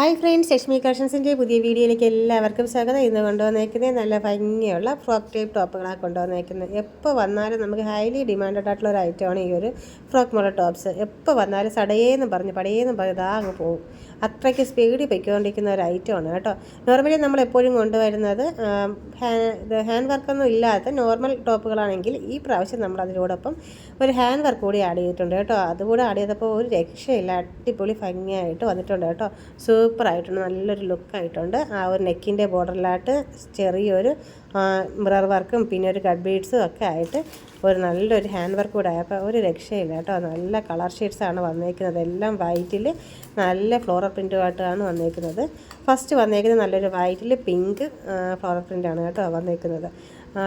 Hi friends Lakshmi കളക്ഷൻസിന്റെ പുതിയ വീഡിയോയിലേക്ക് എല്ലാവർക്കും സ്വാഗതം. ഇന്ന് കൊണ്ടുവന്നേക്കുന്നത് നല്ല ഭംഗിയുള്ള ഫ്രോക്ക് ടൈപ്പ് ടോപ്പുകളാണ് കൊണ്ടുവന്നേക്കുന്നത്. എപ്പോൾ വന്നാലും നമുക്ക് ഹൈലി ഡിമാൻഡഡ് ആയിട്ടുള്ള ഒരു ഐറ്റമാണ് ഈ ഒരു ഫ്രോക്ക് മോഡൽ ടോപ്സ്. എപ്പോൾ വന്നാലും സടയേന്ന് പറഞ്ഞ് പടയേന്ന് പറഞ്ഞ് ഇതാ അങ്ങ് പോകും. അത്രയ്ക്ക് സ്പീഡിൽ പൊയ്ക്കൊണ്ടിരിക്കുന്ന ഒരു ഐറ്റമാണ് കേട്ടോ. നോർമലി നമ്മൾ എപ്പോഴും കൊണ്ടുവരുന്നത് ഹാൻഡ് വർക്കൊന്നും ഇല്ലാത്ത നോർമൽ ടോപ്പുകളാണെങ്കിൽ ഈ പ്രാവശ്യം നമ്മൾ അതിനോടൊപ്പം ഒരു ഹാൻഡ് വർക്ക് കൂടി ആഡ് ചെയ്തിട്ടുണ്ട് കേട്ടോ. അതുകൂടെ ആഡ് ചെയ്തപ്പോൾ ഒരു രക്ഷയില്ല. അടിപൊളി ഭംഗിയായിട്ട് വന്നിട്ടുണ്ട് കേട്ടോ. സൂപ്പറായിട്ടുണ്ട് നല്ലൊരു ലുക്കായിട്ടുണ്ട്. ആ ഒരു നെക്കിന്റെ ബോർഡറിലായിട്ട് ചെറിയൊരു മിറർ വർക്കും പിന്നെ ഒരു കട്ട് ബീഡ്സും ഒക്കെ ആയിട്ട് ഒരു നല്ലൊരു ഹാൻഡ് വർക്ക് കൂടെ ആയപ്പോൾ ഒരു രക്ഷയില്ല കേട്ടോ. നല്ല കളർ ഷെയ്ഡ്സാണ് വന്നേക്കുന്നത്. എല്ലാം വൈറ്റിൽ നല്ല ഫ്ലോറൽ പ്രിന്റുമായിട്ടാണ് വന്നേക്കുന്നത്. ഫസ്റ്റ് വന്നേക്കുന്നത് നല്ലൊരു വൈറ്റിൽ പിങ്ക് ഫ്ലോറൽ പ്രിന്റാണ് കേട്ടോ വന്നേക്കുന്നത്.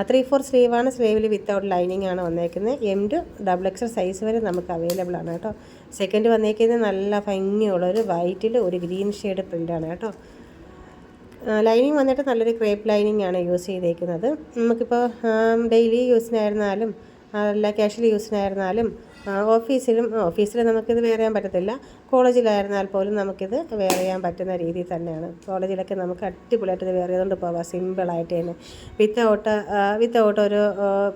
ത്രീ ഫോർ സ്ലീവാണ് സ്ലീവിൽ വിത്തൗട്ട് ലൈനിങ് ആണ് വന്നേക്കുന്നത്. M two double XL size വരെ നമുക്ക് അവൈലബിൾ ആണ് കേട്ടോ. സെക്കൻഡ് വന്നേക്കുന്നത് നല്ല ഭംഗിയുള്ള ഒരു വൈറ്റിൽ ഒരു ഗ്രീൻ ഷെയ്ഡ് പ്രിന്റാണ് കേട്ടോ. ലൈനിങ് വന്നിട്ട് നല്ലൊരു ക്രേപ്പ് ലൈനിങ് ആണ് യൂസ് ചെയ്തേക്കുന്നത്. നമുക്കിപ്പോൾ ഡെയിലി യൂസിനായിരുന്നാലും അല്ല ക്യാഷ്വൽ യൂസിനായിരുന്നാലും ഓഫീസിലും ഓഫീസിൽ നമുക്കിത് വെയർ ചെയ്യാൻ പറ്റത്തില്ല. കോളേജിലായിരുന്നാൽ പോലും നമുക്കിത് വെയർ ചെയ്യാൻ പറ്റുന്ന രീതിയിൽ തന്നെയാണ്. കോളേജിലൊക്കെ നമുക്ക് അടിപൊളിയായിട്ട് ഇത് വെയർ ചെയ്തുകൊണ്ട് പോവാം. സിമ്പിളായിട്ട് തന്നെ. വിത്തൗട്ട് വിത്തൗട്ട് ഒരു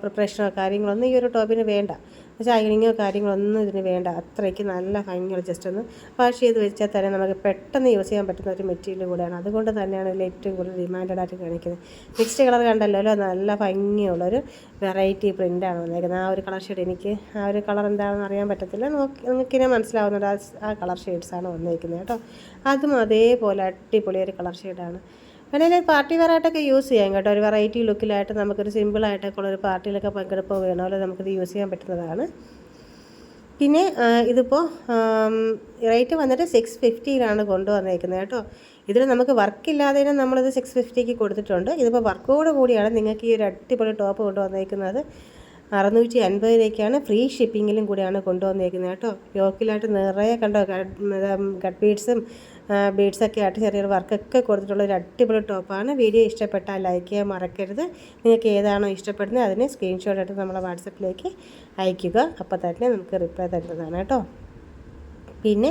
പ്രിപ്പറേഷനോ കാര്യങ്ങളൊന്നും ഈ ഒരു ടോപ്പിന് വേണ്ട. ഷൈനിങ്ങോ കാര്യങ്ങളൊന്നും ഇതിന് വേണ്ട. അത്രയ്ക്ക് നല്ല ഭംഗിയുള്ള ജസ്റ്റ് ഒന്ന് വാഷ് ചെയ്ത് വെച്ചാൽ തന്നെ നമുക്ക് പെട്ടെന്ന് യൂസ് ചെയ്യാൻ പറ്റുന്ന ഒരു മെറ്റീരിയൽ കൂടെയാണ്. അതുകൊണ്ട് തന്നെയാണ് ഇതിൽ ഏറ്റവും കൂടുതൽ ഡിമാൻഡഡ് ആയിട്ട് കാണിക്കുന്നത്. മിക്സ്ഡ് കളർ കണ്ടല്ലോ നല്ല ഭംഗിയുള്ളൊരു വെറൈറ്റി പ്രിന്റാണ് വന്നേക്കുന്നത്. ആ ഒരു കളർ ഷെയ്ഡ് എനിക്ക് ആ ഒരു കളർ എന്താണെന്ന് അറിയാൻ പറ്റത്തില്ല. നോക്കി നിങ്ങൾക്കിനെ മനസ്സിലാവുന്നുണ്ട് ആ കളർ ഷെയ്ഡ്സാണ് വന്നിരിക്കുന്നത് കേട്ടോ. അതും അതേപോലെ അടിപൊളി ഒരു കളർ ഷെയ്ഡാണ് വേണമെങ്കിൽ പാർട്ടി വെയറായിട്ടൊക്കെ യൂസ് ചെയ്യാം കേട്ടോ. ഒരു വെറൈറ്റി ലുക്കിലായിട്ട് നമുക്കൊരു സിമ്പിളായിട്ടൊക്കെ ഉള്ളൊരു പാർട്ടിയിലൊക്കെ പങ്കെടുപ്പോ അല്ലെങ്കിൽ നമുക്കിത് യൂസ് ചെയ്യാൻ പറ്റുന്നതാണ്. പിന്നെ ഇതിപ്പോൾ റേറ്റ് വന്നിട്ട് സിക്സ് ഫിഫ്റ്റിയിലാണ് കൊണ്ടുവന്നേക്കുന്നത് കേട്ടോ. ഇതിൽ നമുക്ക് വർക്ക് വർക്കില്ലാതെ നമ്മളിത് സിക്സ് ഫിഫ്റ്റിക്ക് കൊടുത്തിട്ടുണ്ട്. ഇതിപ്പോൾ വർക്കോട് കൂടിയാണ് നിങ്ങൾക്ക് ഈ ഒരു അടിപൊളി ടോപ്പ് കൊണ്ടുവന്നേക്കുന്നത്. അറുന്നൂറ്റി അൻപതിലേക്കാണ് ഫ്രീ ഷിപ്പിങ്ങിലും കൂടിയാണ് കൊണ്ടുവന്നേക്കുന്നത് കേട്ടോ. യോക്കിലായിട്ട് നിറയെ കണ്ടോ കട്ട് ബീഡ്സും ബീഡ്സൊക്കെ ആയിട്ട് ചെറിയൊരു വർക്കൊക്കെ കൊടുത്തിട്ടുള്ള ഒരു അടിപൊളി ടോപ്പാണ്. വീഡിയോ ഇഷ്ടപ്പെട്ടാൽ ലൈക്ക് ചെയ്യാൻ മറക്കരുത്. നിങ്ങൾക്ക് ഏതാണോ ഇഷ്ടപ്പെടുന്നത് അതിനെ സ്ക്രീൻഷോട്ട് എടുത്ത് നമ്മളെ വാട്സപ്പിലേക്ക് അയക്കുക അപ്പോൾ തന്നെ നമുക്ക് റിപ്ലൈ തരുന്നതാണ് കേട്ടോ. പിന്നെ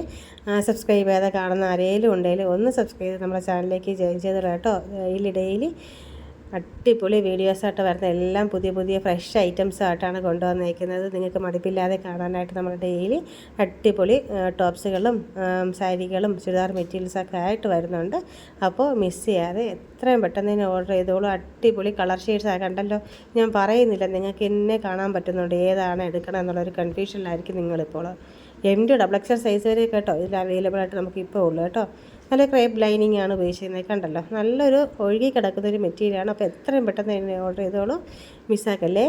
സബ്സ്ക്രൈബ് ചെയ്യാതെ കാണുന്ന ആരെങ്കിലും ഉണ്ടെങ്കിൽ ഒന്ന് സബ്സ്ക്രൈബ് ചെയ്ത് നമ്മുടെ ചാനലിലേക്ക് ജോയിൻ ചെയ്തിടാം കേട്ടോ. ഡെയിലി ഡെയിലി അടിപൊളി വീഡിയോസായിട്ട് വരുന്ന എല്ലാം പുതിയ പുതിയ ഫ്രഷ് ഐറ്റംസ് ആയിട്ടാണ് കൊണ്ടുവന്നേക്കുന്നത്. നിങ്ങൾക്ക് മടുപ്പില്ലാതെ കാണാനായിട്ട് നമ്മൾ ഡെയിലി അടിപൊളി ടോപ്സുകളും സാരികളും ചുരിദാർ മെറ്റീരിയൽസൊക്കെ ആയിട്ട് വരുന്നുണ്ട്. അപ്പോൾ മിസ് ചെയ്യാതെ എത്രയും പെട്ടെന്ന് തന്നെ ഓർഡർ ചെയ്തോളൂ. അടിപൊളി കളർ ഷെയ്ഡ്സ് ആ കണ്ടല്ലോ. ഞാൻ പറയുന്നില്ല നിങ്ങൾക്ക് എന്നെ കാണാൻ പറ്റുന്നുണ്ട്. ഏതാണ് എടുക്കണം എന്നുള്ളൊരു കൺഫ്യൂഷനിലായിരിക്കും നിങ്ങളിപ്പോൾ. M two double XL size വരെ കേട്ടോ ഇതിൽ അവൈലബിൾ ആയിട്ട് നമുക്ക് ഇപ്പോൾ ഉള്ളൂ കേട്ടോ. നല്ല ക്രേപ്പ് ലൈനിങ് ആണ് ഉപയോഗിച്ചിരുന്നത് കണ്ടല്ലോ. നല്ലൊരു ഒഴുകി കിടക്കുന്ന ഒരു മെറ്റീരിയലാണ് അപ്പോൾ എത്രയും പെട്ടെന്ന് തന്നെ ഓർഡർ ചെയ്തോളൂ. മിസ്സാക്കല്ലേ